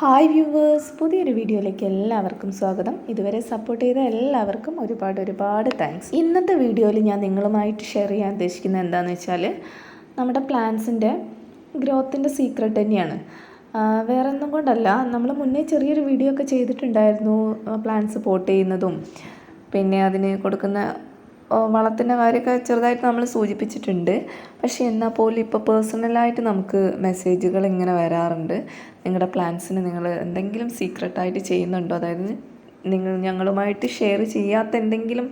Hi viewers പുതിയൊരു വീഡിയോയിലേക്ക് എല്ലാവർക്കും സ്വാഗതം. ഇതുവരെ സപ്പോർട്ട് ചെയ്ത എല്ലാവർക്കും ഒരുപാട് ഒരുപാട് താങ്ക്സ് ഇന്നത്തെ വീഡിയോയിൽ ഞാൻ നിങ്ങളുമായിട്ട് ഷെയർ ചെയ്യാൻ ഉദ്ദേശിക്കുന്നത് എന്താണെന്ന് വെച്ചാൽ നമ്മുടെ പ്ലാന്റ്സിന്റെ ഗ്രോത്തിന്റെ സീക്രട്ട് തന്നെയാണ്. വേറെ ഒന്നും കൊണ്ടല്ല. നമ്മൾ മുന്നേ ചെറിയൊരു വീഡിയോ ഒക്കെ ചെയ്തിട്ടുണ്ടായിരുന്നു പ്ലാന്റ്സ് പോട്ട് ചെയ്യുന്നതും. പിന്നെ അതിന് കൊടുക്കുന്ന വളത്തിന്റെ കാര്യമൊക്കെ ചെറുതായിട്ട് നമ്മൾ സൂചിപ്പിച്ചിട്ടുണ്ട്. പക്ഷേ എന്നാൽ പോലും ഇപ്പോൾ പേഴ്സണലായിട്ട് നമുക്ക് മെസ്സേജുകൾ ഇങ്ങനെ വരാറുണ്ട്. നിങ്ങളുടെ പ്ലാൻസിന് നിങ്ങൾ എന്തെങ്കിലും സീക്രട്ടായിട്ട് ചെയ്യുന്നുണ്ടോ? അതായത് നിങ്ങൾ ഞങ്ങളുമായിട്ട് ഷെയർ ചെയ്യാത്ത എന്തെങ്കിലും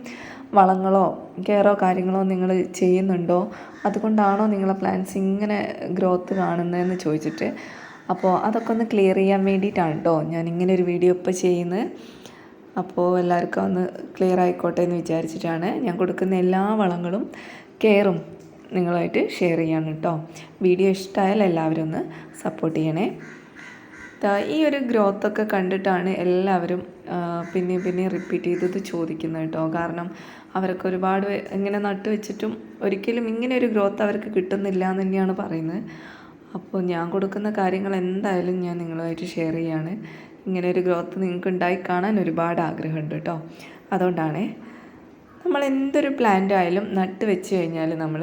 വളങ്ങളോ കെയറോ കാര്യങ്ങളോ നിങ്ങൾ ചെയ്യുന്നുണ്ടോ? അതുകൊണ്ടാണോ നിങ്ങളെ പ്ലാൻസ് ഇങ്ങനെ ഗ്രോത്ത് കാണുന്നതെന്ന് ചോദിച്ചിട്ട്. അപ്പോൾ അതൊക്കെ ഒന്ന് ക്ലിയർ ചെയ്യാൻ വേണ്ടിയിട്ടാണ് കേട്ടോ ഞാൻ ഇങ്ങനെ ഒരു വീഡിയോ ഇപ്പോൾ ചെയ്യുന്നത്. അപ്പോൾ എല്ലാവർക്കും ഒന്ന് ക്ലിയർ ആയിക്കോട്ടെ എന്ന് വിചാരിച്ചിട്ടാണ് ഞാൻ കൊടുക്കുന്ന എല്ലാ വളങ്ങളും കെയറും നിങ്ങളുമായിട്ട് ഷെയർ ചെയ്യാണ് കേട്ടോ. വീഡിയോ ഇഷ്ടമായാൽ എല്ലാവരും ഒന്ന് സപ്പോർട്ട് ചെയ്യണേ. ഈ ഒരു ഗ്രോത്ത് ഒക്കെ കണ്ടിട്ടാണ് എല്ലാവരും പിന്നെ പിന്നെയും പിന്നെയും റിപ്പീറ്റ് ചെയ്തത് ചോദിക്കുന്നത് കേട്ടോ. കാരണം അവർക്ക് ഒരുപാട് ഇങ്ങനെ നട്ട് വെച്ചിട്ടും ഒരിക്കലും ഇങ്ങനെ ഒരു ഗ്രോത്ത് അവർക്ക് കിട്ടുന്നില്ല എന്ന് തന്നെയാണ് പറയുന്നത്. അപ്പോൾ ഞാൻ കൊടുക്കുന്ന കാര്യങ്ങൾ എന്തായാലും ഞാൻ നിങ്ങളുമായിട്ട് ഷെയർ ചെയ്യാണ്. ഇങ്ങനെ ഒരു ഗ്രോത്ത് നിങ്ങൾക്ക് ഉണ്ടായി കാണാൻ ഒരുപാട് ആഗ്രഹമുണ്ട് കേട്ടോ. അതുകൊണ്ടാണ് നമ്മൾ എന്തൊരു പ്ലാന്റ് ആയാലും നട്ട് വെച്ച് കഴിഞ്ഞാൽ നമ്മൾ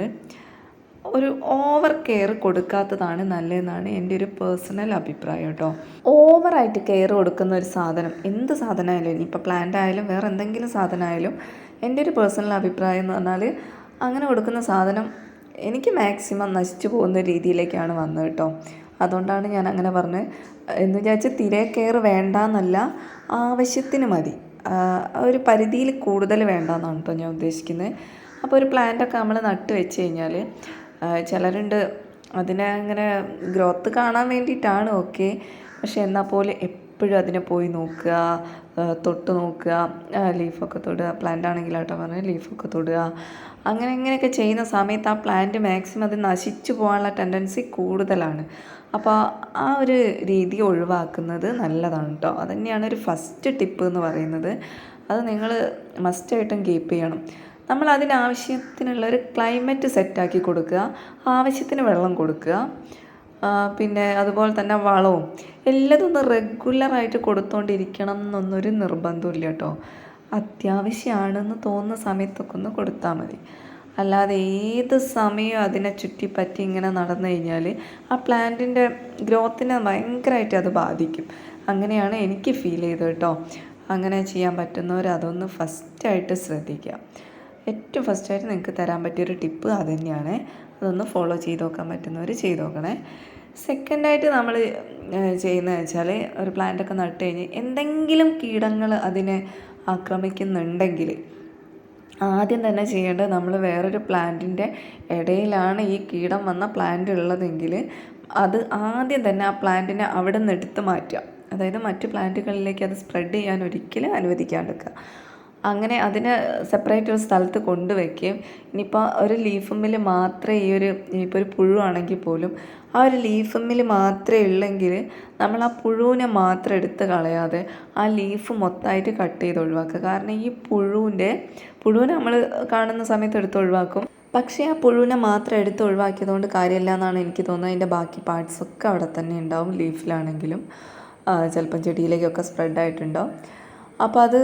ഒരു ഓവർ കെയർ കൊടുക്കാത്തതാണ് നല്ലതെന്നാണ് എന്റെ ഒരു പേഴ്സണൽ അഭിപ്രായം കേട്ടോ. ഓവറായിട്ട് കെയർ കൊടുക്കുന്ന ഒരു സാധനം എന്ത് സാധനമായാലും ഇനിയിപ്പോൾ പ്ലാന്റ് ആയാലും വേറെ എന്തെങ്കിലും സാധനമായാലും എന്റെ ഒരു പേഴ്സണൽ അഭിപ്രായം എന്ന് പറഞ്ഞാൽ അങ്ങനെ കൊടുക്കുന്ന സാധനം എനിക്ക് മാക്സിമം നശിച്ചു പോകുന്ന രീതിയിലേക്കാണ് വന്നത് കേട്ടോ. അതുകൊണ്ടാണ് ഞാൻ അങ്ങനെ പറഞ്ഞത്. എന്ന് വിചാരിച്ച് തിരെ കെയർ വേണ്ട എന്നല്ല ആവശ്യത്തിന് മതി. ഒരു പരിധിയിൽ കൂടുതൽ വേണ്ടെന്നാണ് കേട്ടോ ഞാൻ ഉദ്ദേശിക്കുന്നത്. അപ്പോൾ ഒരു പ്ലാന്റൊക്കെ നമ്മൾ നട്ട് വെച്ച് കഴിഞ്ഞാൽ ചിലരുണ്ട് അതിനെ അങ്ങനെ ഗ്രോത്ത് കാണാൻ വേണ്ടിയിട്ടാണ് ഓക്കെ പക്ഷെ എന്നാൽ പോലെ എപ്പോഴും അതിനെ പോയി നോക്കുക തൊട്ട് നോക്കുക ലീഫൊക്കെ തൊടുക. പ്ലാന്റ് ആണെങ്കിലാട്ടോ പറഞ്ഞാൽ ലീഫൊക്കെ തൊടുക. അങ്ങനെ ഇങ്ങനെയൊക്കെ ചെയ്യുന്ന സമയത്ത് ആ പ്ലാന്റ് മാക്സിമം അത് നശിച്ചു പോകാനുള്ള ടെൻഡൻസി കൂടുതലാണ്. അപ്പോൾ ആ ഒരു രീതി ഒഴിവാക്കുന്നത് നല്ലതാണ് കേട്ടോ അതുതന്നെയാണ് ഒരു ഫസ്റ്റ് ടിപ്പ് എന്ന് പറയുന്നത്. അത് നിങ്ങൾ മസ്റ്റായിട്ടും കീപ്പ് ചെയ്യണം. നമ്മൾ അതിനാവശ്യത്തിനുള്ള ഒരു ക്ലൈമറ്റ് സെറ്റാക്കി കൊടുക്കുക. ആവശ്യത്തിന് വെള്ളം കൊടുക്കുക. പിന്നെ അതുപോലെ തന്നെ വളവും. എല്ലാതും ഒന്ന് റെഗുലറായിട്ട് കൊടുത്തുകൊണ്ടിരിക്കണം എന്നൊന്നൊരു നിർബന്ധമില്ല കേട്ടോ. അത്യാവശ്യമാണെന്ന് തോന്നുന്ന സമയത്തൊക്കെ ഒന്ന് കൊടുത്താൽ മതി. അല്ലാതെ ഏത് സമയവും അതിനെ ചുറ്റിപ്പറ്റി ഇങ്ങനെ നടന്നു കഴിഞ്ഞാൽ ആ പ്ലാന്റിന്റെ ഗ്രോത്തിനെ ഭയങ്കരമായിട്ട് അത് ബാധിക്കും. അങ്ങനെയാണ് എനിക്ക് ഫീൽ ചെയ്തത് കേട്ടോ. അങ്ങനെ ചെയ്യാൻ പറ്റുന്നവർ അതൊന്ന് ഫസ്റ്റായിട്ട് ശ്രദ്ധിക്കുക. ഏറ്റവും ഫസ്റ്റായിട്ട് നിങ്ങൾക്ക് തരാൻ പറ്റിയൊരു ടിപ്പ് അത് തന്നെയാണ് അതൊന്ന് ഫോളോ ചെയ്ത് നോക്കാൻ പറ്റുന്നവർ ചെയ്ത് നോക്കണേ. സെക്കൻഡായിട്ട് നമ്മൾ ചെയ്യുന്നത് വെച്ചാൽ ഒരു പ്ലാന്റൊക്കെ നട്ട് കഴിഞ്ഞ് എന്തെങ്കിലും കീടങ്ങൾ അതിനെ ആക്രമിക്കുന്നുണ്ടെങ്കിൽ ആദ്യം തന്നെ ചെയ്യേണ്ടത് നമ്മൾ വേറൊരു പ്ലാന്റിന്റെ ഇടയിലാണ് ഈ കീടം വന്ന പ്ലാന്റ് ഉള്ളതെങ്കിൽ അത് ആദ്യം തന്നെ ആ പ്ലാന്റിനെ അവിടെ നിന്ന് എടുത്ത് മാറ്റുക. അതായത് മറ്റ് പ്ലാന്റുകളിലേക്ക് അത് സ്പ്രെഡ് ചെയ്യാൻ ഒരിക്കലും അനുവദിക്കാണ്ടിരിക്കുക. അങ്ങനെ അതിനെ സെപ്പറേറ്റ് ഒരു സ്ഥലത്ത് കൊണ്ടുവയ്ക്കുകയും ഇനിയിപ്പോൾ ഒരു ലീഫ് മിൽ മാത്രമേ ഈ ഒരു ഇനിയിപ്പോൾ ഒരു പുഴുവാണെങ്കിൽ പോലും ആ ഒരു ലീഫ് ലീഫുമ്മിൽ മാത്രമേ ഉള്ളെങ്കിൽ നമ്മൾ ആ പുഴുവിനെ മാത്രം എടുത്ത് കളയാതെ ആ ലീഫ് മൊത്തമായിട്ട് കട്ട് ചെയ്ത് ഒഴിവാക്കുക. കാരണം ഈ പുഴുവിന്റെ പുഴുവിനെ നമ്മൾ കാണുന്ന സമയത്ത് എടുത്ത് ഒഴിവാക്കും. പക്ഷേ ആ പുഴുവിനെ മാത്രം എടുത്ത് ഒഴിവാക്കിയത് കൊണ്ട് കാര്യമില്ല എന്നാണ് എനിക്ക് തോന്നുന്നത്. അതിന്റെ ബാക്കി പാർട്സ് ഒക്കെ അവിടെ തന്നെ ഉണ്ടാവും ലീഫിലാണെങ്കിലും ചിലപ്പം ചെടിയിലേക്കൊക്കെ സ്പ്രെഡ് ആയിട്ടുണ്ടാവും. അപ്പോൾ അത്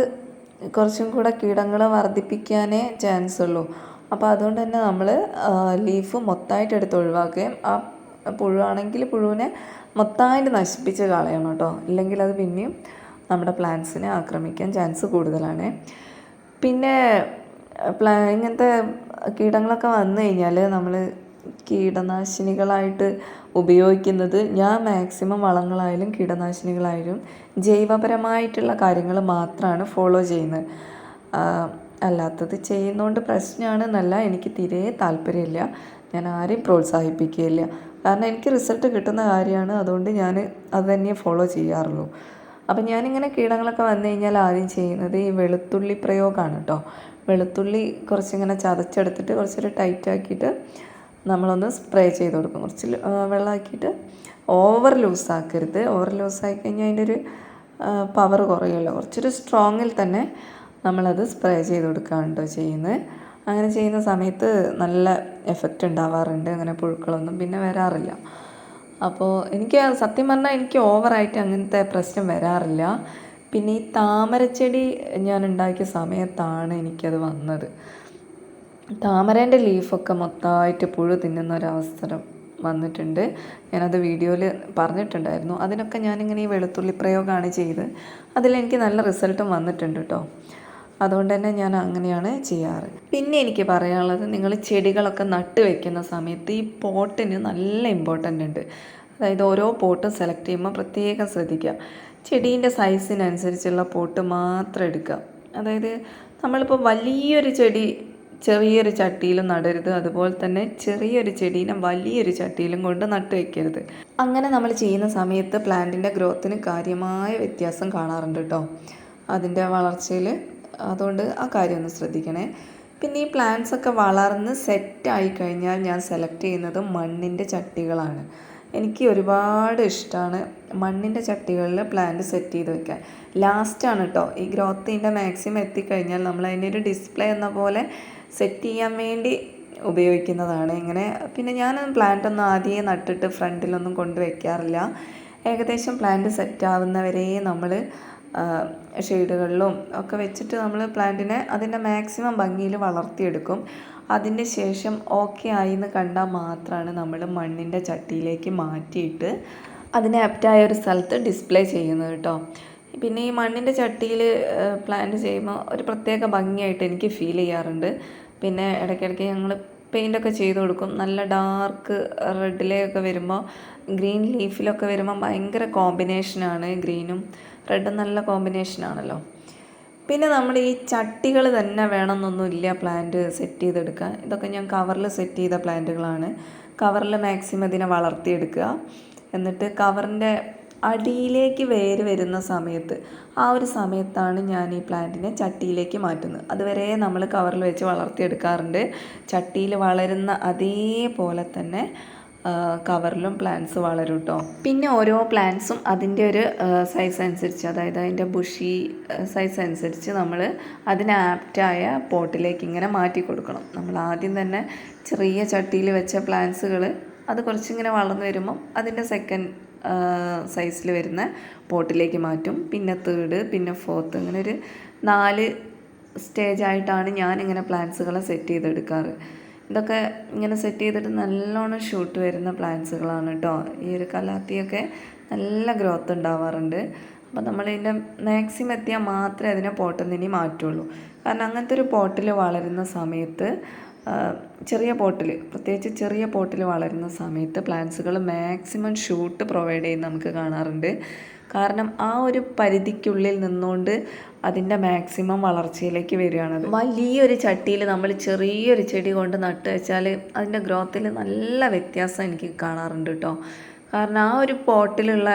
കുറച്ചും കൂടെ കീടങ്ങളെ വർദ്ധിപ്പിക്കാനേ ചാൻസ് ഉള്ളൂ അപ്പോൾ അതുകൊണ്ട് തന്നെ നമ്മൾ ലീഫ് മൊത്തമായിട്ട് എടുത്ത് ഒഴിവാക്കുകയും ആ പുഴുവാണെങ്കിൽ പുഴുവിനെ മൊത്തമായിട്ട് നശിപ്പിച്ച് കളയണം കേട്ടോ. ഇല്ലെങ്കിൽ അത് പിന്നെയും നമ്മുടെ പ്ലാന്റ്സിനെ ആക്രമിക്കാൻ ചാൻസ് കൂടുതലാണ്. പിന്നെ പ്ലാ ഇങ്ങനത്തെ കീടങ്ങളൊക്കെ വന്നു കഴിഞ്ഞാൽ നമ്മൾ കീടനാശിനികളായിട്ട് ഉപയോഗിക്കുന്നത്. ഞാൻ മാക്സിമം വളങ്ങളായാലും കീടനാശിനികളായാലും ജൈവപരമായിട്ടുള്ള കാര്യങ്ങൾ മാത്രമാണ് ഫോളോ ചെയ്യുന്നത്. അല്ലാത്തത് ചെയ്യുന്നതുകൊണ്ട് പ്രശ്നമാണ് എന്നല്ല എനിക്ക് തീരെ താല്പര്യമില്ല. ഞാൻ ആരെയും പ്രോത്സാഹിപ്പിക്കുകയില്ല. കാരണം എനിക്ക് റിസൾട്ട് കിട്ടുന്ന കാര്യമാണ് അതുകൊണ്ട് ഞാൻ അത് തന്നെ ഫോളോ ചെയ്യാറുള്ളൂ. അപ്പം ഞാനിങ്ങനെ കീടങ്ങളൊക്കെ വന്നു കഴിഞ്ഞാൽ ആദ്യം ചെയ്യുന്നത് ഈ വെളുത്തുള്ളി പ്രയോഗമാണ് കേട്ടോ വെളുത്തുള്ളി കുറച്ചിങ്ങനെ ചതച്ചെടുത്തിട്ട് കുറച്ചൊരു ടൈറ്റ് ആക്കിയിട്ട് നമ്മളൊന്ന് സ്പ്രേ ചെയ്ത് കൊടുക്കും. കുറച്ച് വെള്ളമാക്കിയിട്ട് ഓവർ ലൂസാക്കരുത്. ഓവർ ലൂസാക്കി കഴിഞ്ഞാൽ അതിന്റെ ഒരു പവർ കുറയുമല്ലോ. കുറച്ചൊരു സ്ട്രോങ്ങിൽ തന്നെ നമ്മളത് സ്പ്രേ ചെയ്ത് കൊടുക്കാറുണ്ടോ ചെയ്യുന്നത്. അങ്ങനെ ചെയ്യുന്ന സമയത്ത് നല്ല എഫക്റ്റ് ഉണ്ടാവാറുണ്ട്. അങ്ങനെ പുഴുക്കളൊന്നും പിന്നെ വരാറില്ല. അപ്പോൾ എനിക്ക് സത്യം പറഞ്ഞാൽ എനിക്ക് ഓവറായിട്ട് അങ്ങനത്തെ പ്രശ്നം വരാറില്ല. പിന്നെ ഈ താമരച്ചെടി ഞാൻ ഉണ്ടാക്കിയ സമയത്താണ് എനിക്കത് വന്നത്. താമരേന്റെ ലീഫൊക്കെ മൊത്തമായിട്ട് പുഴു തിന്നുന്ന ഒരവസരം വന്നിട്ടുണ്ട്. ഞാനത് വീഡിയോയിൽ പറഞ്ഞിട്ടുണ്ടായിരുന്നു. അതിനൊക്കെ ഞാനിങ്ങനെ ഈ വെളുത്തുള്ളി പ്രയോഗമാണ് ചെയ്ത് അതിലെനിക്ക് നല്ല റിസൾട്ടും വന്നിട്ടുണ്ട് കേട്ടോ അതുകൊണ്ട് തന്നെ ഞാൻ അങ്ങനെയാണ് ചെയ്യാറ്. പിന്നെ എനിക്ക് പറയാനുള്ളത് നിങ്ങൾ ചെടികളൊക്കെ നട്ട് വെക്കുന്ന സമയത്ത് ഈ പോട്ടിന് നല്ല ഇമ്പോർട്ടന്റ് ഉണ്ട്. അതായത് ഓരോ പോട്ടും സെലക്ട് ചെയ്യുമ്പോൾ പ്രത്യേകം ശ്രദ്ധിക്കുക. ചെടീന്റെ സൈസിനനുസരിച്ചുള്ള പോട്ട് മാത്രം എടുക്കുക. അതായത് നമ്മളിപ്പോൾ വലിയൊരു ചെടി ചെറിയൊരു ചട്ടിയിലും നടരുത്. അതുപോലെ തന്നെ ചെറിയൊരു ചെടീനെ വലിയൊരു ചട്ടിയിലും കൊണ്ട് നട്ടു വയ്ക്കരുത് അങ്ങനെ നമ്മൾ ചെയ്യുന്ന സമയത്ത് പ്ലാന്റിന്റെ ഗ്രോത്തിന് കാര്യമായ വ്യത്യാസം കാണാറുണ്ട് കേട്ടോ. അതിന്റെ വളർച്ചയിൽ അതുകൊണ്ട് ആ കാര്യം ഒന്ന് ശ്രദ്ധിക്കണേ. പിന്നെ ഈ പ്ലാന്റ്സ് ഒക്കെ വളർന്ന് സെറ്റായി കഴിഞ്ഞാൽ ഞാൻ സെലക്ട് ചെയ്യുന്നത് മണ്ണിന്റെ ചട്ടികളാണ്. എനിക്ക് ഒരുപാട് ഇഷ്ടമാണ് മണ്ണിന്റെ ചട്ടികളിൽ പ്ലാന്റ് സെറ്റ് ചെയ്ത് വെക്കാൻ. ലാസ്റ്റാണ് കേട്ടോ. ഈ ഗ്രോത്തിന്റെ മാക്സിമം എത്തിക്കഴിഞ്ഞാൽ നമ്മൾ അതിന്റെ ഒരു ഡിസ്പ്ലേ എന്ന പോലെ സെറ്റ് ചെയ്യാൻ വേണ്ടി ഉപയോഗിക്കുന്നതാണ്. ഇങ്ങനെ പിന്നെ ഞാൻ പ്ലാന്റ് ഒന്നും ആദ്യമേ നട്ടിട്ട് ഫ്രണ്ടിലൊന്നും കൊണ്ട് വയ്ക്കാറില്ല ഏകദേശം പ്ലാന്റ് സെറ്റ് ആവുന്നവരെ നമ്മൾ ഷെയ്ഡുകളിലും ഒക്കെ വെച്ചിട്ട് നമ്മൾ പ്ലാന്റിനെ അതിന്റെ മാക്സിമം ഭംഗിയിൽ വളർത്തിയെടുക്കും. അതിന് ശേഷം ഓക്കെ ആയി എന്ന് കണ്ടാൽ മാത്രമാണ് നമ്മൾ മണ്ണിന്റെ ചട്ടിയിലേക്ക് മാറ്റിയിട്ട് അതിനെ ആപ്റ്റായ ഒരു സ്ഥലത്ത് ഡിസ്പ്ലേ ചെയ്യുന്നത് കേട്ടോ പിന്നെ ഈ മണ്ണിന്റെ ചട്ടിയിൽ പ്ലാന്റ് ചെയ്യുമ്പോൾ ഒരു പ്രത്യേക ഭംഗിയായിട്ട് എനിക്ക് ഫീൽ ചെയ്യാറുണ്ട്. പിന്നെ ഇടയ്ക്കിടയ്ക്ക് ഞങ്ങൾ പെയിന്റൊക്കെ ചെയ്ത് കൊടുക്കും. നല്ല ഡാർക്ക് റെഡിലേക്കൊക്കെ വരുമ്പോൾ ഗ്രീൻ ലീഫിലൊക്കെ വരുമ്പോൾ ഭയങ്കര കോമ്പിനേഷനാണ് ഗ്രീനും റെഡും നല്ല കോമ്പിനേഷനാണല്ലോ പിന്നെ നമ്മൾ ഈ ചട്ടികൾ തന്നെ വേണമെന്നൊന്നുമില്ല പ്ലാന്റ് സെറ്റ് ചെയ്തെടുക്കാൻ. ഇതൊക്കെ ഞാൻ കവറിൽ സെറ്റ് ചെയ്ത പ്ലാന്റുകളാണ് കവറിൽ മാക്സിമം ഇതിനെ വളർത്തിയെടുക്കുക. എന്നിട്ട് കവറിന്റെ അടിയിലേക്ക് വേര് വരുന്ന സമയത്ത്. ആ ഒരു സമയത്താണ് ഞാൻ ഈ പ്ലാന്റിനെ ചട്ടിയിലേക്ക് മാറ്റുന്നത്. അതുവരെ നമ്മൾ കവറിൽ വെച്ച് വളർത്തിയെടുക്കാറുണ്ട്. ചട്ടിയിൽ വളരുന്ന അതേപോലെ തന്നെ കവറിലും പ്ലാന്റ്സ് വളരും കേട്ടോ പിന്നെ ഓരോ പ്ലാന്റ്സും അതിന്റെ ഒരു സൈസ് അനുസരിച്ച് അതായത് അതിന്റെ ബുഷി സൈസ് അനുസരിച്ച് നമ്മൾ അതിന് ആപ്റ്റായ പോട്ടിലേക്ക് ഇങ്ങനെ മാറ്റി കൊടുക്കണം. നമ്മൾ ആദ്യം തന്നെ ചെറിയ ചട്ടിയിൽ വെച്ച പ്ലാന്റ്സുകൾ അത് കുറച്ചിങ്ങനെ വളർന്നു വരുമ്പം അതിന്റെ സെക്കൻഡ് സൈസിൽ വരുന്ന പോട്ടിലേക്ക് മാറ്റും. പിന്നെ തേർഡ് പിന്നെ ഫോർത്ത് അങ്ങനെ ഒരു നാല് സ്റ്റേജായിട്ടാണ് ഇങ്ങനെ പ്ലാന്റ്സുകളെ സെറ്റ് ചെയ്തെടുക്കാറ്. ഇതൊക്കെ ഇങ്ങനെ സെറ്റ് ചെയ്തിട്ട് നല്ലോണം ഷൂട്ട് വരുന്ന പ്ലാന്റ്സുകളാണ് കേട്ടോ ഈ ഒരു കലാത്തിയൊക്കെ നല്ല ഗ്രോത്ത് ഉണ്ടാവാറുണ്ട്. അപ്പോൾ നമ്മളിതിന്റെ മാക്സിമം എത്തിയാൽ മാത്രമേ അതിനെ പോട്ടിൽ നിന്ന് മാറ്റുള്ളൂ. കാരണം അങ്ങനത്തെ ഒരു പോട്ടിൽ വളരുന്ന സമയത്ത് ചെറിയ പോട്ടിൽ പ്രത്യേകിച്ച് ചെറിയ പോട്ടിൽ വളരുന്ന സമയത്ത് പ്ലാന്റ്സുകൾ മാക്സിമം ഷൂട്ട് പ്രൊവൈഡ് ചെയ്യുന്ന നമുക്ക് കാണാറുണ്ട്. കാരണം ആ ഒരു പരിധിക്കുള്ളിൽ നിന്നുകൊണ്ട് അതിന്റെ മാക്സിമം വളർച്ചയിലേക്ക് വരികയാണ് വലിയൊരു ചട്ടിയിൽ നമ്മൾ ചെറിയൊരു ചെടി കൊണ്ട് നട്ട് വെച്ചാൽ അതിന്റെ ഗ്രോത്തിൽ നല്ല വ്യത്യാസം എനിക്ക് കാണാറുണ്ട് കേട്ടോ. കാരണം ആ ഒരു പോട്ടിലുള്ള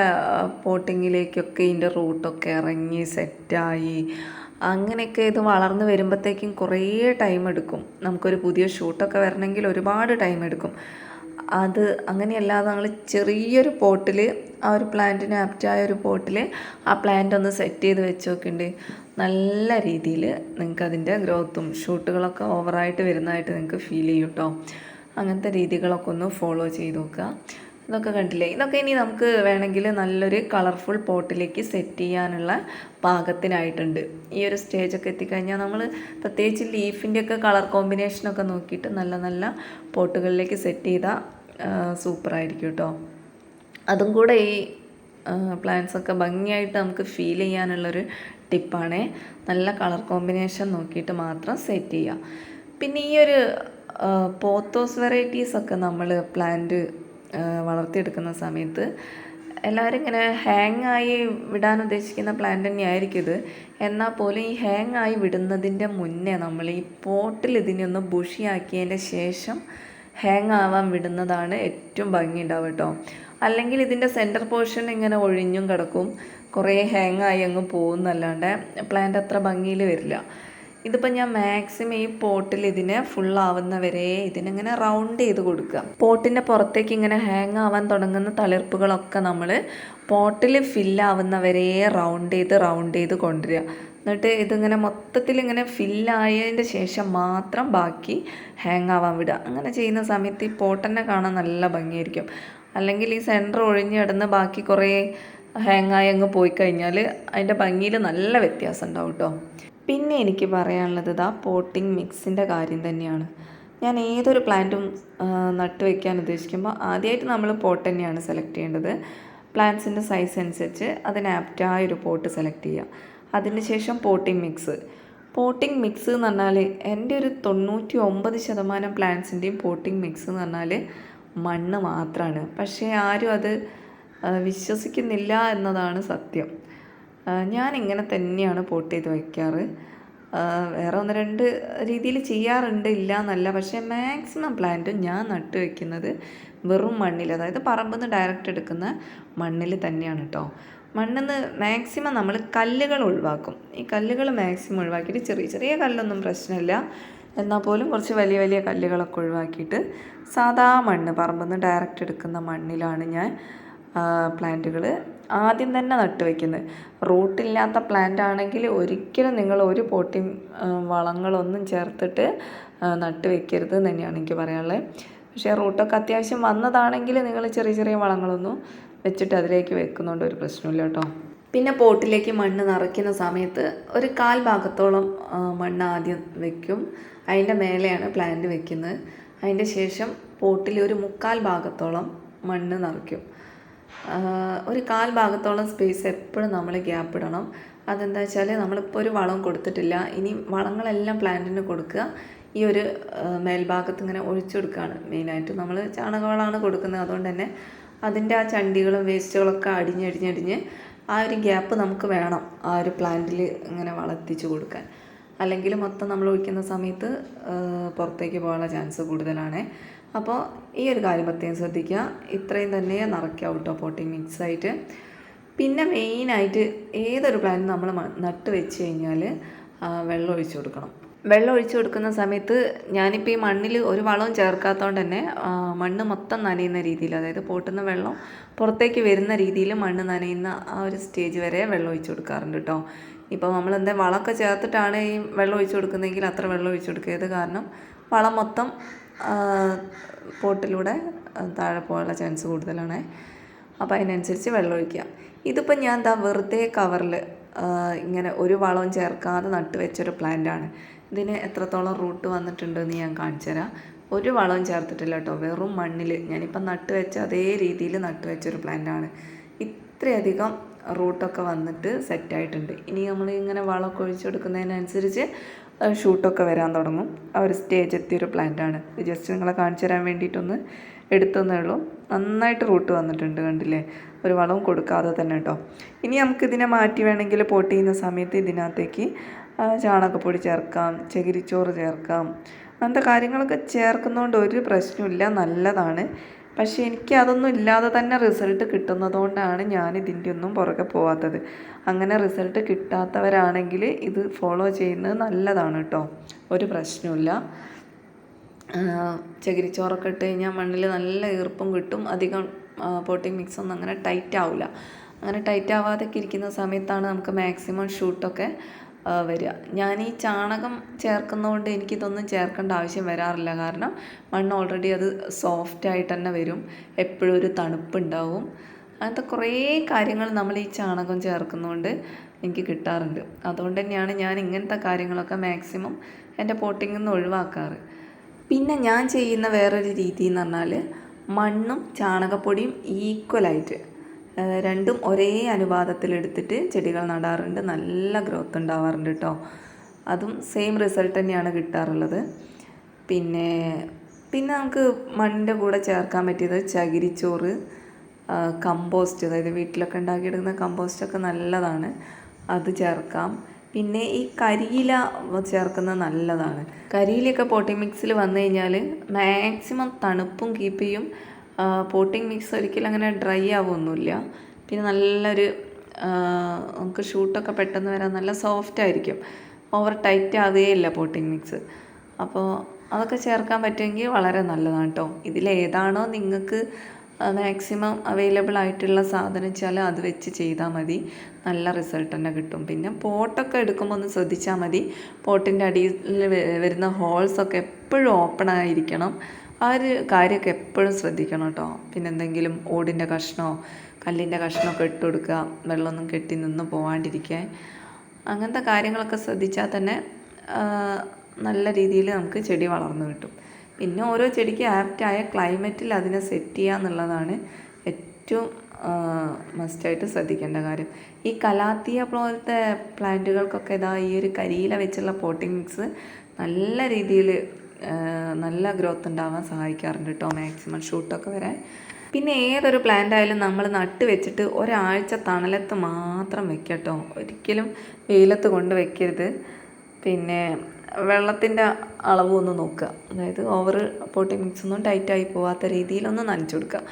പോട്ടിങ്ങിലേക്കൊക്കെ ഇതിന്റെ റൂട്ടൊക്കെ ഇറങ്ങി സെറ്റായി. അങ്ങനെയൊക്കെ ഇത് വളർന്ന് വരുമ്പോഴത്തേക്കും കുറേ ടൈം എടുക്കും. നമുക്കൊരു പുതിയ ഷൂട്ടൊക്കെ വരണമെങ്കിൽ ഒരുപാട് ടൈം എടുക്കും. അത് അങ്ങനെയല്ലാതെ നമ്മൾ ചെറിയൊരു പോട്ടിൽ ആ ഒരു പ്ലാന്റിന് ആപ്റ്റായ ഒരു പോട്ടിൽ ആ പ്ലാന്റ് ഒന്ന് സെറ്റ് ചെയ്ത് വെച്ച് നോക്കുന്നുണ്ട് നല്ല രീതിയിൽ നിങ്ങൾക്ക് അതിന്റെ ഗ്രോത്തും ഷൂട്ടുകളൊക്കെ ഓവറായിട്ട് വരുന്നതായിട്ട് നിങ്ങൾക്ക് ഫീൽ ചെയ്യും കേട്ടോ അങ്ങനത്തെ രീതികളൊക്കെ ഒന്ന് ഫോളോ ചെയ്ത് നോക്കുക. ഇതൊക്കെ കണ്ടില്ലേ? ഇതൊക്കെ ഇനി നമുക്ക് വേണമെങ്കിൽ നല്ലൊരു കളർഫുൾ പോട്ടിലേക്ക് സെറ്റ് ചെയ്യാനുള്ള പാകത്തിനായിട്ടുണ്ട്. ഈ ഒരു സ്റ്റേജൊക്കെ എത്തിക്കഴിഞ്ഞാൽ നമ്മൾ പ്രത്യേകിച്ച് ലീഫിന്റെ ഒക്കെ കളർ കോമ്പിനേഷനൊക്കെ നോക്കിയിട്ട് നല്ല നല്ല പോട്ടുകളിലേക്ക് സെറ്റ് ചെയ്താൽ സൂപ്പറായിരിക്കും കേട്ടോ അതും കൂടെ ഈ പ്ലാന്റ്സൊക്കെ ഭംഗിയായിട്ട് നമുക്ക് ഫീൽ ചെയ്യാനുള്ളൊരു ടിപ്പാണേ നല്ല കളർ കോമ്പിനേഷൻ നോക്കിയിട്ട് മാത്രം സെറ്റ് ചെയ്യുക. പിന്നെ ഈ ഒരു പോത്തോസ് വെറൈറ്റീസൊക്കെ നമ്മൾ പ്ലാന്റ് വളർത്തിയെടുക്കുന്ന സമയത്ത് എല്ലാവരും ഇങ്ങനെ ഹാങ് ആയി വിടാൻ ഉദ്ദേശിക്കുന്ന പ്ലാന്റ് തന്നെയായിരിക്കും ഇത്. എന്നാൽ പോലും ഈ ഹാങ് ആയി വിടുന്നതിന്റെ മുന്നേ നമ്മൾ ഈ പോട്ടിൽ ഇതിനെ ഒന്ന് ബുഷിയാക്കിയതിന്റെ ശേഷം ഹാങ് ആവാൻ വിടുന്നതാണ് ഏറ്റവും ഭംഗി ഉണ്ടാവുക കേട്ടോ. അല്ലെങ്കിൽ ഇതിന്റെ സെന്റർ പോർഷൻ ഇങ്ങനെ ഒഴിഞ്ഞും കിടക്കും. കുറേ ഹാങ് ആയി അങ്ങ് പോകുന്നല്ലാണ്ട് പ്ലാന്റ് അത്ര ഭംഗിയിൽ വരില്ല. ഇതിപ്പോൾ ഞാൻ മാക്സിമം ഈ പോട്ടിൽ ഇതിന് ഫുള്ളാവുന്ന വരെ ഇതിനിങ്ങനെ റൗണ്ട് ചെയ്ത് കൊടുക്കുക. പോട്ടിന്റെ പുറത്തേക്ക് ഇങ്ങനെ ഹാങ് ആവാൻ തുടങ്ങുന്ന തളിർപ്പുകളൊക്കെ നമ്മൾ പോട്ടിൽ ഫില്ലാവുന്ന വരെ റൗണ്ട് ചെയ്ത് റൗണ്ട് ചെയ്ത് കൊണ്ടുവരിക. എന്നിട്ട് ഇതിങ്ങനെ മൊത്തത്തിൽ ഇങ്ങനെ ഫില്ലായതിന്റെ ശേഷം മാത്രം ബാക്കി ഹാങ് ആവാൻ വിടുക. അങ്ങനെ ചെയ്യുന്ന സമയത്ത് ഈ പോട്ടന്നെ കാണാൻ നല്ല ഭംഗിയായിരിക്കും. അല്ലെങ്കിൽ ഈ സെന്റർ ഒഴിഞ്ഞ് കിടന്ന് ബാക്കി കുറേ ഹാങ്ങായി അങ്ങ് പോയി കഴിഞ്ഞാൽ അതിന്റെ ഭംഗിയിൽ നല്ല വ്യത്യാസം ഉണ്ടാവും കേട്ടോ പിന്നെ എനിക്ക് പറയാനുള്ളത് ഇതാ പോട്ടിംഗ് മിക്സിന്റെ കാര്യം തന്നെയാണ്. ഞാൻ ഏതൊരു പ്ലാന്റും നട്ട് വയ്ക്കാൻ ഉദ്ദേശിക്കുമ്പോൾ ആദ്യമായിട്ട് നമ്മൾ പോട്ട് തന്നെയാണ് സെലക്ട് ചെയ്യേണ്ടത്. പ്ലാന്റ്സിന്റെ സൈസ് അനുസരിച്ച് അതിന് ആപ്റ്റായ ഒരു പോട്ട് സെലക്ട് ചെയ്യുക. അതിന് ശേഷം പോട്ടിംഗ് മിക്സ്. പോട്ടിംഗ് മിക്സ് എന്ന് പറഞ്ഞാൽ എന്റെ ഒരു തൊണ്ണൂറ്റി ഒമ്പത് ശതമാനം പ്ലാന്റ്സിന്റെയും പോട്ടിംഗ് മിക്സ് എന്ന് പറഞ്ഞാൽ മണ്ണ് മാത്രമാണ് പക്ഷേ ആരും അത് വിശ്വസിക്കുന്നില്ല എന്നതാണ് സത്യം. ഞാൻ ഇങ്ങനെ തന്നെയാണ് പോട്ട് ചെയ്ത് വയ്ക്കാറ്. വേറെ ഒന്ന് രണ്ട് രീതിയിൽ ചെയ്യാറുണ്ട് ഇല്ല എന്നല്ല പക്ഷേ മാക്സിമം പ്ലാന്റും ഞാൻ നട്ട് വയ്ക്കുന്നത് വെറും മണ്ണിൽ അതായത് പറമ്പിൽ നിന്ന് ഡയറക്റ്റ് എടുക്കുന്ന മണ്ണിൽ തന്നെയാണ് കേട്ടോ മണ്ണിൽ നിന്ന് മാക്സിമം നമ്മൾ കല്ലുകൾ ഒഴിവാക്കും. ഈ കല്ലുകൾ മാക്സിമം ഒഴിവാക്കിയിട്ട് ചെറിയ ചെറിയ കല്ലൊന്നും പ്രശ്നമില്ല. എന്നാൽ പോലും കുറച്ച് വലിയ വലിയ കല്ലുകളൊക്കെ ഒഴിവാക്കിയിട്ട് സാധാ മണ്ണ് പറമ്പിൽ നിന്ന് ഡയറക്റ്റ് എടുക്കുന്ന മണ്ണിലാണ് ഞാൻ പ്ലാന്റുകൾ ആദ്യം തന്നെ നട്ട് വയ്ക്കുന്നത് റൂട്ടില്ലാത്ത പ്ലാന്റ് ആണെങ്കിൽ ഒരിക്കലും നിങ്ങൾ ഒരു പോട്ടി വളങ്ങളൊന്നും ചേർത്തിട്ട് നട്ടു എന്ന് തന്നെയാണ് എനിക്ക് പറയാനുള്ളത്. പക്ഷേ റൂട്ടൊക്കെ അത്യാവശ്യം വന്നതാണെങ്കിൽ നിങ്ങൾ ചെറിയ ചെറിയ വളങ്ങളൊന്നും വെച്ചിട്ട് അതിലേക്ക് വെക്കുന്നുണ്ട് ഒരു പ്രശ്നമില്ല കേട്ടോ. പിന്നെ പോട്ടിലേക്ക് മണ്ണ് നിറയ്ക്കുന്ന സമയത്ത് ഒരു കാൽ ഭാഗത്തോളം മണ്ണ് ആദ്യം വെക്കും. അതിന്റെ മേലെയാണ് പ്ലാന്റ് വെക്കുന്നത്. അതിന്റെ ശേഷം പോട്ടിൽ ഒരു മുക്കാൽ ഭാഗത്തോളം മണ്ണ് നിറയ്ക്കും. ഒരു കാൽ ഭാഗത്തോളം സ്പേസ് എപ്പോഴും നമ്മൾ ഗ്യാപ്പ് ഇടണം. അതെന്താ വെച്ചാൽ നമ്മളിപ്പോൾ ഒരു വളം കൊടുത്തിട്ടില്ല. ഇനി വളങ്ങളെല്ലാം പ്ലാന്റിന് കൊടുക്കുക. ഈ ഒരു മേൽഭാഗത്ത് ഇങ്ങനെ ഒഴിച്ചു കൊടുക്കുകയാണ് മെയിനായിട്ട് നമ്മൾ ചാണകവളമാണ് കൊടുക്കുന്നത്. അതുകൊണ്ട് തന്നെ അതിന്റെ ആ ചണ്ടികളും വേസ്റ്റുകളൊക്കെ അടിഞ്ഞടിഞ്ഞടിഞ്ഞ് ആ ഒരു ഗ്യാപ്പ് നമുക്ക് വേണം ആ ഒരു പ്ലാന്റിൽ ഇങ്ങനെ വളർത്തിച്ച് കൊടുക്കാൻ. അല്ലെങ്കിൽ മൊത്തം നമ്മൾ ഒഴിക്കുന്ന സമയത്ത് പുറത്തേക്ക് പോകാനുള്ള ചാൻസ് കൂടുതലാണ്. അപ്പോൾ ഈ ഒരു കാര്യം പ്രത്യേകം ശ്രദ്ധിക്കുക. ഇത്രയും തന്നെ നിറയ്ക്കുക കേട്ടോ പോട്ടിങ് മിക്സ് ആയിട്ട്. പിന്നെ മെയിനായിട്ട് ഏതൊരു പ്ലാന്റ് നമ്മൾ നട്ട് വെച്ച് കഴിഞ്ഞാൽ വെള്ളം ഒഴിച്ചു കൊടുക്കണം. വെള്ളം ഒഴിച്ചു കൊടുക്കുന്ന സമയത്ത് ഞാനിപ്പോൾ ഈ മണ്ണിൽ ഒരു വളവും ചേർക്കാത്തതുകൊണ്ട് തന്നെ മണ്ണ് മൊത്തം നനയുന്ന രീതിയിൽ അതായത് പോട്ടുന്ന വെള്ളം പുറത്തേക്ക് വരുന്ന രീതിയിൽ മണ്ണ് നനയുന്ന ആ ഒരു സ്റ്റേജ് വരെ വെള്ളം ഒഴിച്ചു കൊടുക്കാറുണ്ട് കേട്ടോ ഇപ്പോൾ നമ്മൾ എന്താ വളമൊക്കെ ചേർത്തിട്ടാണ് ഈ വെള്ളം ഒഴിച്ചു കൊടുക്കുന്നതെങ്കിൽ അത്ര വെള്ളം ഒഴിച്ചു കൊടുക്കരുത് കാരണം? വളം മൊത്തം പോട്ടിലൂടെ താഴെ പോകാനുള്ള ചാൻസ് കൂടുതലാണ്. അപ്പോൾ അതിനനുസരിച്ച് വെള്ളം ഒഴിക്കുക. ഇതിപ്പോൾ ഞാൻ എന്താ വെറുതെ കവറിൽ ഇങ്ങനെ ഒരു വളവും ചേർക്കാതെ നട്ട് വെച്ചൊരു പ്ലാന്റാണ്. ഇതിന് എത്രത്തോളം റൂട്ട് വന്നിട്ടുണ്ടെന്ന് ഞാൻ കാണിച്ചു തരാം. ഒരു വളവും ചേർത്തിട്ടില്ല കേട്ടോ. വെറും മണ്ണിൽ. ഞാനിപ്പം നട്ട് വെച്ച അതേ രീതിയിൽ നട്ട് വെച്ചൊരു പ്ലാന്റാണ്. ഇത്രയധികം റൂട്ടൊക്കെ വന്നിട്ട് സെറ്റായിട്ടുണ്ട്. ഇനി നമ്മൾ ഇങ്ങനെ വളമൊക്കെ ഒഴിച്ചു കൊടുക്കുന്നതിനനുസരിച്ച് ഷൂട്ടൊക്കെ വരാൻ തുടങ്ങും. ആ ഒരു സ്റ്റേജ് എത്തിയൊരു പ്ലാന്റാണ്. ജസ്റ്റ് നിങ്ങളെ കാണിച്ചു തരാൻ വേണ്ടിയിട്ടൊന്ന് എടുത്തന്നേ ഉള്ളൂ നന്നായിട്ട് റൂട്ട് വന്നിട്ടുണ്ട് കണ്ടില്ലേ? ഒരു വളവും കൊടുക്കാതെ തന്നെ കേട്ടോ. ഇനി നമുക്ക് ഇതിനെ മാറ്റി വേണമെങ്കിൽ പോട്ട് ചെയ്യുന്ന സമയത്ത് ഇതിനകത്തേക്ക് ചാണകപ്പൊടി ചേർക്കാം ചകിരിച്ചോറ് ചേർക്കാം. അങ്ങനത്തെ കാര്യങ്ങളൊക്കെ ചേർക്കുന്നതുകൊണ്ട് ഒരു പ്രശ്നമില്ല നല്ലതാണ്. പക്ഷേ എനിക്ക് അതൊന്നും ഇല്ലാതെ തന്നെ റിസൾട്ട് കിട്ടുന്നതുകൊണ്ടാണ് ഞാൻ ഇതിന്റെ ഒന്നും പുറകെ പോവാത്തത്. അങ്ങനെ റിസൾട്ട് കിട്ടാത്തവരാണെങ്കിൽ ഇത് ഫോളോ ചെയ്യുന്നത് നല്ലതാണ് കേട്ടോ ഒരു പ്രശ്നമില്ല ചകിരിച്ചോറൊക്കെ ഇട്ട് കഴിഞ്ഞാൽ മണ്ണിൽ നല്ല ഈർപ്പം കിട്ടും. അധികം പോട്ടിംഗ് മിക്സ് ഒന്നും അങ്ങനെ ടൈറ്റ് ആവില്ല അങ്ങനെ ടൈറ്റ് ആവാതെ ഇരിക്കുന്ന സമയത്താണ് നമുക്ക് മാക്സിമം ഷൂട്ടൊക്കെ വരിക. ഞാൻ ഈ ചാണകം ചേർക്കുന്നതുകൊണ്ട് എനിക്കിതൊന്നും ചേർക്കേണ്ട ആവശ്യം വരാറില്ല. കാരണം മണ്ണ് ഓൾറെഡി അത് സോഫ്റ്റ് ആയിട്ട് തന്നെ വരും. എപ്പോഴും ഒരു തണുപ്പുണ്ടാവും. അങ്ങനത്തെ കുറേ കാര്യങ്ങൾ നമ്മൾ ഈ ചാണകം ചേർക്കുന്നതുകൊണ്ട് എനിക്ക് കിട്ടാറുണ്ട്. അതുകൊണ്ട് തന്നെയാണ് ഞാൻ ഇങ്ങനത്തെ കാര്യങ്ങളൊക്കെ മാക്സിമം എന്റെ പോട്ടിങ്ങിൽ നിന്ന് ഒഴിവാക്കാറ്. പിന്നെ ഞാൻ ചെയ്യുന്ന വേറൊരു രീതി എന്ന് പറഞ്ഞാൽ മണ്ണും ചാണകപ്പൊടിയും ഈക്വലായിട്ട് രണ്ടും ഒരേ അനുപാതത്തിലെടുത്തിട്ട് ചെടികൾ നടാറുണ്ട്. നല്ല ഗ്രോത്ത് ഉണ്ടാവാറുണ്ട് കേട്ടോ അതും സെയിം റിസൾട്ട് തന്നെയാണ് കിട്ടാറുള്ളത്. പിന്നെ പിന്നെ നമുക്ക് മണ്ണിന്റെ കൂടെ ചേർക്കാൻ പറ്റിയത് ചകിരിച്ചോറ് കമ്പോസ്റ്റ് അതായത് വീട്ടിലൊക്കെ ഉണ്ടാക്കിയെടുക്കുന്ന കമ്പോസ്റ്റൊക്കെ നല്ലതാണ്. അത് ചേർക്കാം. പിന്നെ ഈ കരിയില ചേർക്കുന്നത് നല്ലതാണ്. കരിയിലൊക്കെ പോട്ടി മിക്സിൽ വന്നു കഴിഞ്ഞാൽ മാക്സിമം തണുപ്പും കീപ്പ് ചെയ്യും. പോട്ടിംഗ് മിക്സ് ഒരിക്കലും അങ്ങനെ ഡ്രൈ ആവുമൊന്നുമില്ല. പിന്നെ നല്ലൊരു നമുക്ക് ഷൂട്ടൊക്കെ പെട്ടെന്ന് വരാൻ നല്ല സോഫ്റ്റ് ആയിരിക്കും. ഓവർ ടൈറ്റ് ആവുകയില്ല പോട്ടിംഗ് മിക്സ്. അപ്പോൾ അതൊക്കെ ചേർക്കാൻ പറ്റുമെങ്കിൽ വളരെ നല്ലതാണ് കേട്ടോ. ഇതിലേതാണോ നിങ്ങൾക്ക് മാക്സിമം അവൈലബിൾ ആയിട്ടുള്ള സാധനം വെച്ചാൽ അത് വെച്ച് ചെയ്താൽ മതി. നല്ല റിസൾട്ട് തന്നെ കിട്ടും. പിന്നെ പോട്ടൊക്കെ എടുക്കുമ്പോൾ ഒന്ന് ശ്രദ്ധിച്ചാൽ മതി. പോട്ടിന്റെ അടിയിൽ വരുന്ന ഹോൾസൊക്കെ എപ്പോഴും ഓപ്പൺ ആയിരിക്കണം. ആ ഒരു കാര്യമൊക്കെ എപ്പോഴും ശ്രദ്ധിക്കണം കേട്ടോ. പിന്നെ എന്തെങ്കിലും ഓടിന്റെ കഷ്ണമോ കല്ലിന്റെ കഷ്ണമൊക്കെ ഇട്ട് കൊടുക്കുക വെള്ളമൊന്നും കെട്ടി നിന്ന് പോവാണ്ടിരിക്കാൻ അങ്ങനത്തെ കാര്യങ്ങളൊക്കെ ശ്രദ്ധിച്ചാൽ തന്നെ നല്ല രീതിയിൽ നമുക്ക് ചെടി വളർന്നു കിട്ടും. പിന്നെ ഓരോ ചെടിക്ക് ആപ്റ്റായ ക്ലൈമറ്റിൽ അതിനെ സെറ്റ് ചെയ്യുക എന്നുള്ളതാണ് ഏറ്റവും മസ്റ്റായിട്ട് ശ്രദ്ധിക്കേണ്ട കാര്യം. ഈ കലാത്തിയ പോലത്തെ പ്ലാന്റുകൾക്കൊക്കെ ഇതാ ഈ ഒരു കരിയില വെച്ചുള്ള പോട്ടിംഗ് മിക്സ് നല്ല രീതിയിൽ നല്ല ഗ്രോത്ത് ഉണ്ടാവാൻ സഹായിക്കാറുണ്ട് കേട്ടോ മാക്സിമം ഷൂട്ടൊക്കെ വരാൻ. പിന്നെ ഏതൊരു പ്ലാന്റ് ആയാലും നമ്മൾ നട്ട് വെച്ചിട്ട് ഒരാഴ്ച തണലത്ത് മാത്രം വെക്കുക കേട്ടോ ഒരിക്കലും വെയിലത്ത് കൊണ്ട് വെക്കരുത്. പിന്നെ വെള്ളത്തിന്റെ അളവ് ഒന്ന് നോക്കുക. അതായത് ഓവർ പോട്ടി മിക്സ് ഒന്നും ടൈറ്റായി പോവാത്ത രീതിയിലൊന്ന് നനച്ചു കൊടുക്കുക.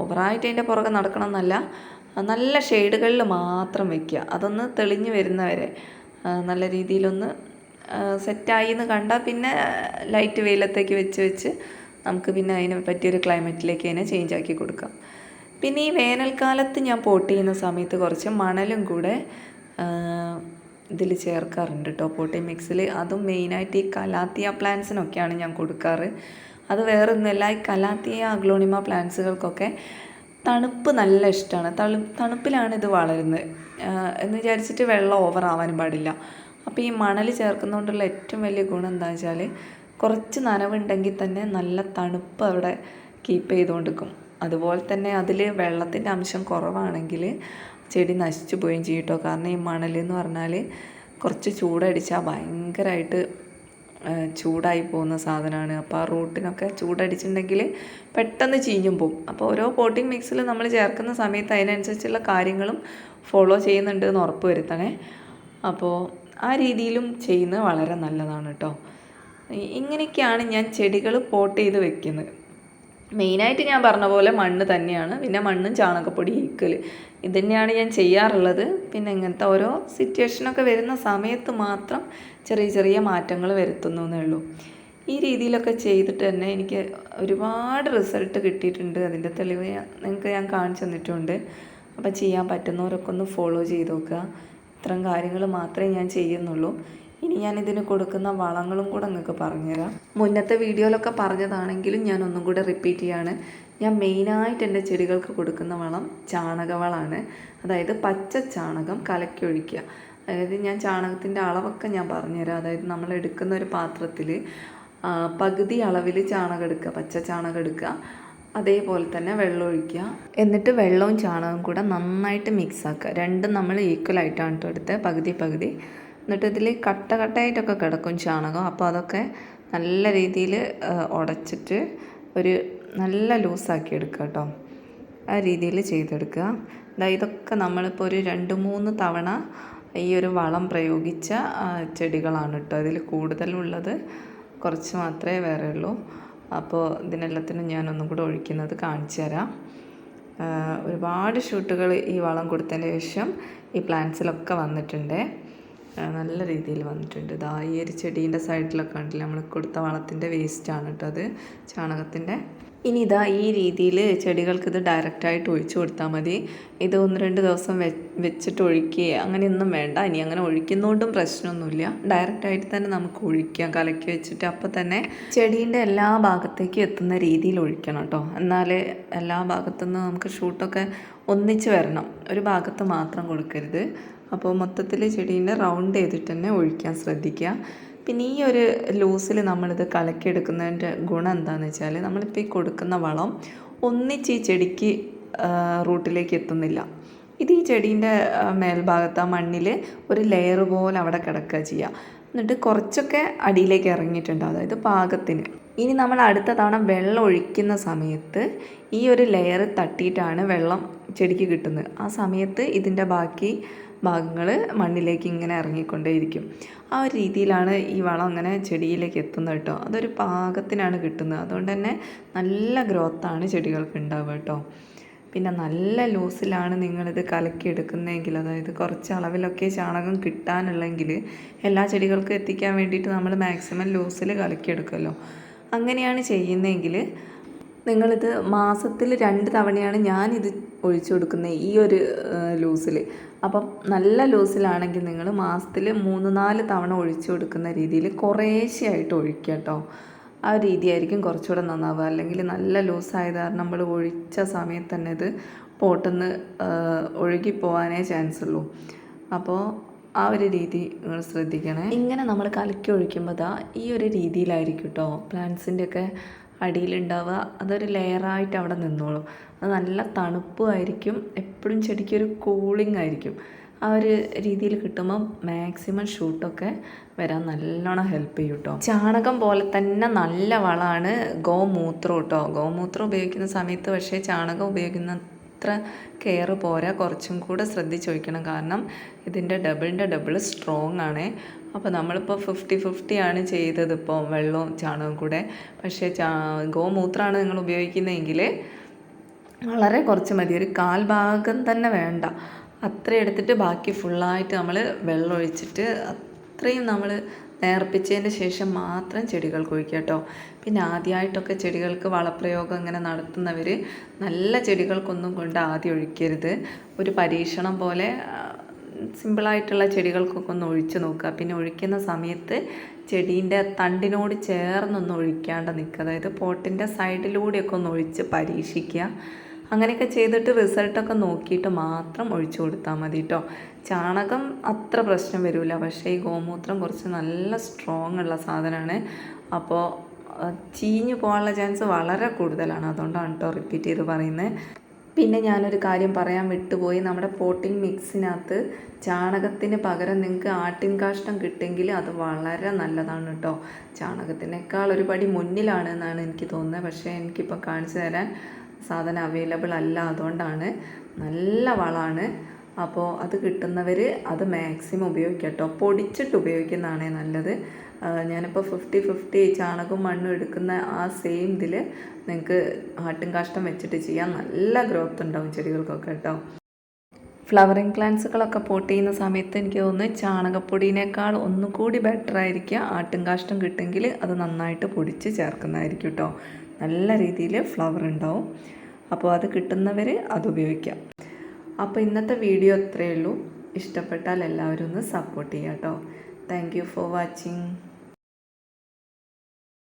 ഓവറായിട്ട് അതിന്റെ പുറകെ നടക്കണം എന്നല്ല. നല്ല ഷെയ്ഡുകളിൽ മാത്രം വെക്കുക. അതൊന്ന് തെളിഞ്ഞു വരുന്നവരെ നല്ല രീതിയിലൊന്ന് സെറ്റായി എന്ന് കണ്ടാൽ പിന്നെ ലൈറ്റ് വെയിലത്തേക്ക് വെച്ച് വെച്ച് നമുക്ക് പിന്നെ അതിനെ പറ്റിയൊരു ക്ലൈമറ്റിലേക്ക് തന്നെ ചേഞ്ച് ആക്കി കൊടുക്കാം. പിന്നെ ഈ വേനൽക്കാലത്ത് ഞാൻ പോട്ട് ചെയ്യുന്ന സമയത്ത് കുറച്ച് മണലും കൂടെ ഇതിൽ ചേർക്കാറുണ്ട് കേട്ടോ പോട്ടി മിക്സിൽ അതും മെയിനായിട്ട് ഈ കലാത്തിയ പ്ലാന്റ്സിനൊക്കെയാണ് ഞാൻ കൊടുക്കാറ്. അത് വേറെ ഒന്നുമല്ല ഈ കലാത്തിയ അഗ്ലോണിമ പ്ലാന്റ്സുകൾക്കൊക്കെ തണുപ്പ് നല്ല ഇഷ്ടമാണ് തണു തണുപ്പിലാണ് ഇത് വളരുന്നത്. എന്ന് വിചാരിച്ചിട്ട് വെള്ളം ഓവർ ആവാനും പാടില്ല. അപ്പോൾ ഈ മണൽ ചേർക്കുന്നതുകൊണ്ടുള്ള ഏറ്റവും വലിയ ഗുണം എന്താ വെച്ചാൽ കുറച്ച് നനവുണ്ടെങ്കിൽ തന്നെ നല്ല തണുപ്പ് അവിടെ കീപ്പ് ചെയ്തുകൊണ്ടിരിക്കും അതുപോലെ തന്നെ അതിൽ വെള്ളത്തിന്റെ അംശം കുറവാണെങ്കിൽ ചെടി നശിച്ചു പോവുകയും ചെയ്യും കേട്ടോ കാരണം ഈ മണൽ എന്ന് പറഞ്ഞാൽ കുറച്ച് ചൂടടിച്ചാൽ ഭയങ്കരമായിട്ട് ചൂടായി പോകുന്ന സാധനമാണ് അപ്പോൾ ആ റൂട്ടിനൊക്കെ ചൂടടിച്ചിട്ടുണ്ടെങ്കിൽ പെട്ടെന്ന് ചീഞ്ഞും പോകും അപ്പോൾ ഓരോ പോട്ടിംഗ് മിക്സിൽ നമ്മൾ ചേർക്കുന്ന സമയത്ത് അതിനനുസരിച്ചുള്ള കാര്യങ്ങളും ഫോളോ ചെയ്യുന്നുണ്ട് എന്ന് ഉറപ്പ് വരുത്തണേ. അപ്പോൾ ആ രീതിയിലും ചെയ്യുന്നത് വളരെ നല്ലതാണ് കേട്ടോ ഇങ്ങനെയൊക്കെയാണ് ഞാൻ ചെടികൾ പോട്ട് ചെയ്ത് വെക്കുന്നത്. മെയിനായിട്ട് ഞാൻ പറഞ്ഞ പോലെ മണ്ണ് തന്നെയാണ്. പിന്നെ മണ്ണും ചാണകപ്പൊടി ഈക്കൽ ഇത് തന്നെയാണ് ഞാൻ ചെയ്യാറുള്ളത്. പിന്നെ ഇങ്ങനത്തെ ഓരോ സിറ്റുവേഷനൊക്കെ വരുന്ന സമയത്ത് മാത്രം ചെറിയ ചെറിയ മാറ്റങ്ങൾ വരുത്തുന്നു എന്നേ ഉള്ളൂ. ഈ രീതിയിലൊക്കെ ചെയ്തിട്ട് തന്നെ എനിക്ക് ഒരുപാട് റിസൾട്ട് കിട്ടിയിട്ടുണ്ട്. അതിന്റെ തെളിവ് നിങ്ങൾക്ക് ഞാൻ കാണിച്ചു തന്നിട്ടുണ്ട്. അപ്പോൾ ചെയ്യാൻ പറ്റുന്നവരൊക്കെ ഒന്ന് ഫോളോ ചെയ്ത് നോക്കുക. ഇത്തരം കാര്യങ്ങൾ മാത്രമേ ഞാൻ ചെയ്യുന്നുള്ളൂ. ഇനി ഞാൻ ഇതിന് കൊടുക്കുന്ന വളങ്ങളും കൂടെ നിങ്ങൾക്ക് പറഞ്ഞുതരാം. മുന്നത്തെ വീഡിയോയിലൊക്കെ പറഞ്ഞതാണെങ്കിലും ഞാൻ ഒന്നും കൂടെ റിപ്പീറ്റ് ചെയ്യാണ്. ഞാൻ മെയിനായിട്ട് എന്റെ ചെടികൾക്ക് കൊടുക്കുന്ന വളം ചാണകവളമാണ് അതായത് പച്ച ചാണകം കലക്കി ഒഴിക്കുക അതായത് ഞാൻ ചാണകത്തിന്റെ അളവൊക്കെ ഞാൻ പറഞ്ഞുതരാം. അതായത് നമ്മൾ എടുക്കുന്ന ഒരു പാത്രത്തിൽ പകുതി അളവിൽ ചാണകം എടുക്കുക പച്ച ചാണകം എടുക്കുക. അതേപോലെ തന്നെ വെള്ളം ഒഴിക്കുക എന്നിട്ട് വെള്ളവും ചാണകവും കൂടെ നന്നായിട്ട് മിക്സ് ആക്കുക. രണ്ടും നമ്മൾ ഈക്വൽ ആയിട്ടാണ് കേട്ടോ എടുത്തത്. പകുതി പകുതി. എന്നിട്ട് ഇതിൽ കട്ട കട്ടയായിട്ടൊക്കെ കിടക്കും ചാണകം. അപ്പോൾ അതൊക്കെ നല്ല രീതിയിൽ ഉടച്ചിട്ട് ഒരു നല്ല ലൂസാക്കി എടുക്കുക കേട്ടോ ആ രീതിയിൽ ചെയ്തെടുക്കുക. ദാ ഇതൊക്കെ നമ്മളിപ്പോൾ ഒരു രണ്ട് മൂന്ന് തവണ ഈ ഒരു വളം പ്രയോഗിച്ച ചെടികളാണ് കേട്ടോ അതിൽ കൂടുതലുള്ളത് കുറച്ച് മാത്രമേ വേറെ ഉള്ളൂ അപ്പോൾ ഇതിനെല്ലാത്തിനും ഞാൻ ഒന്നും കൂടെ ഒഴിക്കുന്നത് കാണിച്ചു തരാം. ഒരുപാട് ഷൂട്ടുകൾ ഈ വളം കൊടുത്തതിന് ശേഷം ഈ പ്ലാന്റ്സിലൊക്കെ വന്നിട്ടുണ്ട്. നല്ല രീതിയിൽ വന്നിട്ടുണ്ട്. ഇതാ ഈ ഒരു ചെടീന്റെ സൈഡിലൊക്കെ ഉണ്ടല്ലോ നമ്മൾ കൊടുത്ത വളത്തിന്റെ വേസ്റ്റാണ് കേട്ടോ അത്. ചാണകത്തിന്റെ ഇനി ഇതാ ഈ രീതിയിൽ ചെടികൾക്ക് ഇത് ഡയറക്റ്റായിട്ട് ഒഴിച്ചു കൊടുത്താൽ മതി. ഇത് ഒന്ന് രണ്ട് ദിവസം വെച്ചിട്ട് ഒഴിക്കുക അങ്ങനെയൊന്നും വേണ്ട. ഇനി അങ്ങനെ ഒഴിക്കുന്നതുകൊണ്ടും പ്രശ്നമൊന്നുമില്ല. ഡയറക്റ്റായിട്ട് തന്നെ നമുക്ക് ഒഴിക്കാം. കലക്കി വെച്ചിട്ട് അപ്പോൾ തന്നെ ചെടീന്റെ എല്ലാ ഭാഗത്തേക്കും എത്തുന്ന രീതിയിൽ ഒഴിക്കണം കേട്ടോ. എന്നാൽ എല്ലാ ഭാഗത്തുനിന്ന് നമുക്ക് ഷൂട്ടൊക്കെ ഒന്നിച്ച് വരണം. ഒരു ഭാഗത്ത് മാത്രം കൊടുക്കരുത്. അപ്പോൾ മൊത്തത്തിൽ ചെടീനെ റൗണ്ട് ചെയ്തിട്ട് തന്നെ ഒഴിക്കാൻ ശ്രദ്ധിക്കുക. പിന്നെ ഈ ഒരു ലൂസിൽ നമ്മളിത് കലക്കിയെടുക്കുന്നതിന്റെ ഗുണം എന്താണെന്ന് വെച്ചാൽ നമ്മളിപ്പോൾ ഈ കൊടുക്കുന്ന വളം ഒന്നിച്ച് ഈ ചെടിക്ക് റൂട്ടിലേക്ക് എത്തുന്നില്ല. ഇത് ഈ ചെടീന്റെ മേൽഭാഗത്ത് ആ മണ്ണിൽ ഒരു ലെയർ പോലെ അവിടെ കിടക്കുക ചെയ്യുക എന്നിട്ട് കുറച്ചൊക്കെ അടിയിലേക്ക് ഇറങ്ങിയിട്ടുണ്ട്. അതായത് പാകത്തിന്. ഇനി നമ്മൾ അടുത്ത തവണ വെള്ളം ഒഴിക്കുന്ന സമയത്ത് ഈ ഒരു ലെയർ തട്ടിയിട്ടാണ് വെള്ളം ചെടിക്ക് കിട്ടുന്നത്. ആ സമയത്ത് ഇതിന്റെ ബാക്കി ഭാഗങ്ങൾ മണ്ണിലേക്ക് ഇങ്ങനെ ഇറങ്ങിക്കൊണ്ടേയിരിക്കും. ആ ഒരു രീതിയിലാണ് ഈ വളം അങ്ങനെ ചെടിയിലേക്ക് എത്തുന്നത് കേട്ടോ. അതൊരു പാകത്തിനാണ് കിട്ടുന്നത്. അതുകൊണ്ട് തന്നെ നല്ല ഗ്രോത്താണ് ചെടികൾക്ക് ഉണ്ടാവുക കേട്ടോ. പിന്നെ നല്ല ലൂസിലാണ് നിങ്ങളിത് കലക്കിയെടുക്കുന്നതെങ്കിൽ അതായത് കുറച്ച് അളവിലൊക്കെ ചാണകം കിട്ടാനുള്ളെങ്കിൽ എല്ലാ ചെടികൾക്കും എത്തിക്കാൻ വേണ്ടിയിട്ട് നമ്മൾ മാക്സിമം ലൂസിൽ കലക്കിയെടുക്കുമല്ലോ. അങ്ങനെയാണ് ചെയ്യുന്നതെങ്കിൽ നിങ്ങളിത് മാസത്തിൽ രണ്ട് തവണയാണ് ഞാനിത് ഒഴിച്ചു കൊടുക്കുന്നത് ഈ ഒരു ലൂസിൽ. അപ്പം നല്ല ലൂസിലാണെങ്കിൽ നിങ്ങൾ മാസത്തിൽ മൂന്ന് നാല് തവണ ഒഴിച്ചു കൊടുക്കുന്ന രീതിയിൽ കുറേശ്ശെയായിട്ട് ഒഴിക്കുക കേട്ടോ. ആ രീതിയായിരിക്കും കുറച്ചുകൂടെ നന്നാവുക. അല്ലെങ്കിൽ നല്ല ലൂസായത് കാരണം നമ്മൾ ഒഴിച്ച സമയത്ത് തന്നെ ഇത് പോട്ടെന്ന് ഒഴുകി ചാൻസ് ഉള്ളൂ അപ്പോൾ ആ ഒരു രീതി നിങ്ങൾ ശ്രദ്ധിക്കണേ. ഇങ്ങനെ നമ്മൾ കലക്കി ഒഴിക്കുമ്പോൾ ദാ ഈ ഒരു രീതിയിലായിരിക്കും കേട്ടോ പ്ലാന്റ്സിന്റെ ഒക്കെ അടിയിലുണ്ടാവുക. അതൊരു ലെയറായിട്ട് അവിടെ നിന്നോളും. അത് നല്ല തണുപ്പുമായിരിക്കും എപ്പോഴും ചെടിക്കൊരു കൂളിംഗ് ആയിരിക്കും. ആ ഒരു രീതിയിൽ കിട്ടുമ്പോൾ മാക്സിമം ഷൂട്ടൊക്കെ വരാൻ നല്ലോണം ഹെൽപ്പ് ചെയ്യും കേട്ടോ ചാണകം പോലെ തന്നെ നല്ല വളമാണ് ഗോമൂത്രം കേട്ടോ ഗോമൂത്രം ഉപയോഗിക്കുന്ന സമയത്ത് പക്ഷേ ചാണകം ഉപയോഗിക്കുന്ന അത്ര കെയർ പോരാ. കുറച്ചും കൂടെ ശ്രദ്ധിച്ച് ചോദിക്കണം. കാരണം ഇതിന്റെ ഡബിളിന്റെ ഡബിൾ സ്ട്രോങ് ആണ്. അപ്പോൾ നമ്മളിപ്പോൾ ഫിഫ്റ്റി ആണ് ചെയ്തത് ഇപ്പോൾ വെള്ളവും ചാണകവും കൂടെ. പക്ഷേ ചാ ഗോമൂത്രമാണ് നിങ്ങൾ ഉപയോഗിക്കുന്നതെങ്കിൽ വളരെ കുറച്ച് മതി. ഒരു കാൽ ഭാഗം തന്നെ വേണ്ട. അത്ര എടുത്തിട്ട് ബാക്കി ഫുള്ളായിട്ട് നമ്മൾ വെള്ളം ഒഴിച്ചിട്ട് അത്രയും നമ്മൾ നേർപ്പിച്ചതിന് ശേഷം മാത്രം ചെടികൾക്ക് ഒഴിക്കുക കേട്ടോ പിന്നെ ആദ്യമായിട്ടൊക്കെ ചെടികൾക്ക് വളപ്രയോഗം ഇങ്ങനെ നടത്തുന്നവർ നല്ല ചെടികൾക്കൊന്നും കൊണ്ട് ആദ്യം ഒഴിക്കരുത്. ഒരു പരീക്ഷണം പോലെ സിമ്പിളായിട്ടുള്ള ചെടികൾക്കൊക്കെ ഒന്ന് ഒഴിച്ച് നോക്കുക. പിന്നെ ഒഴിക്കുന്ന സമയത്ത് ചെടീന്റെ തണ്ടിനോട് ചേർന്നൊന്ന് ഒഴിക്കാണ്ട് നിൽക്കുക. അതായത് പോട്ടിന്റെ സൈഡിലൂടെയൊക്കെ ഒന്ന് ഒഴിച്ച് പരീക്ഷിക്കുക. അങ്ങനെയൊക്കെ ചെയ്തിട്ട് റിസൾട്ടൊക്കെ നോക്കിയിട്ട് മാത്രം ഒഴിച്ചു കൊടുത്താൽ മതി കേട്ടോ ചാണകം അത്ര പ്രശ്നം വരില്ല പക്ഷേ ഈ ഗോമൂത്രം കുറച്ച് നല്ല സ്ട്രോങ് ഉള്ള സാധനമാണ്. അപ്പോൾ ചീഞ്ഞു പോകാനുള്ള ചാൻസ് വളരെ കൂടുതലാണ്. അതുകൊണ്ടാണ് കേട്ടോ റിപ്പീറ്റ് ചെയ്ത് പറയുന്നത് പിന്നെ ഞാനൊരു കാര്യം പറയാൻ വിട്ടുപോയി. നമ്മുടെ പോട്ടിംഗ് മിക്സിനകത്ത് ചാണകത്തിന് പകരം നിങ്ങൾക്ക് ആട്ടിൻ കാഷ്ടം കിട്ടുമെങ്കിൽ അത് വളരെ നല്ലതാണ് കേട്ടോ ചാണകത്തിനേക്കാൾ ഒരുപടി മുന്നിലാണ് എന്നാണ് എനിക്ക് തോന്നുന്നത്. പക്ഷേ എനിക്കിപ്പോൾ കാണിച്ചു തരാൻ സാധനം അവൈലബിൾ അല്ല അതുകൊണ്ടാണ്. നല്ല വളമാണ്. അപ്പോൾ അത് കിട്ടുന്നവർ അത് മാക്സിമം ഉപയോഗിക്കട്ടോ. കേട്ടോ പൊടിച്ചിട്ട് ഉപയോഗിക്കുന്നതാണേ നല്ലത്. ഞാനിപ്പോൾ ഫിഫ്റ്റി ഫിഫ്റ്റി ചാണകവും മണ്ണും എടുക്കുന്ന ആ സെയിം ഇതിൽ നിങ്ങൾക്ക് ആട്ടും കാഷ്ടം വെച്ചിട്ട് ചെയ്യാൻ നല്ല ഗ്രോത്ത് ഉണ്ടാവും ചെടികൾക്കൊക്കെ കേട്ടോ. ഫ്ലവറിങ് പ്ലാന്റ്സുകളൊക്കെ പോട്ട് ചെയ്യുന്ന സമയത്ത് എനിക്ക് തോന്നുന്നു ചാണകപ്പൊടിയേക്കാൾ ഒന്നുകൂടി ബെറ്റർ ആയിരിക്കുക ആട്ടും കാഷ്ടം കിട്ടുമെങ്കിൽ അത് നന്നായിട്ട് പൊടിച്ച് ചേർക്കുന്നതായിരിക്കും കേട്ടോ. നല്ല രീതിയിൽ ഫ്ലവർ ഉണ്ടാവും. അപ്പോൾ അത് കിട്ടുന്നവർ അത് ഉപയോഗിക്കാം. അപ്പോൾ ഇന്നത്തെ വീഡിയോ അത്രയേ ഉള്ളൂ. ഇഷ്ടപ്പെട്ടാൽ എല്ലാവരും ഒന്ന് സപ്പോർട്ട് ചെയ്യാം കേട്ടോ താങ്ക് യു ഫോർ വാച്ചിങ്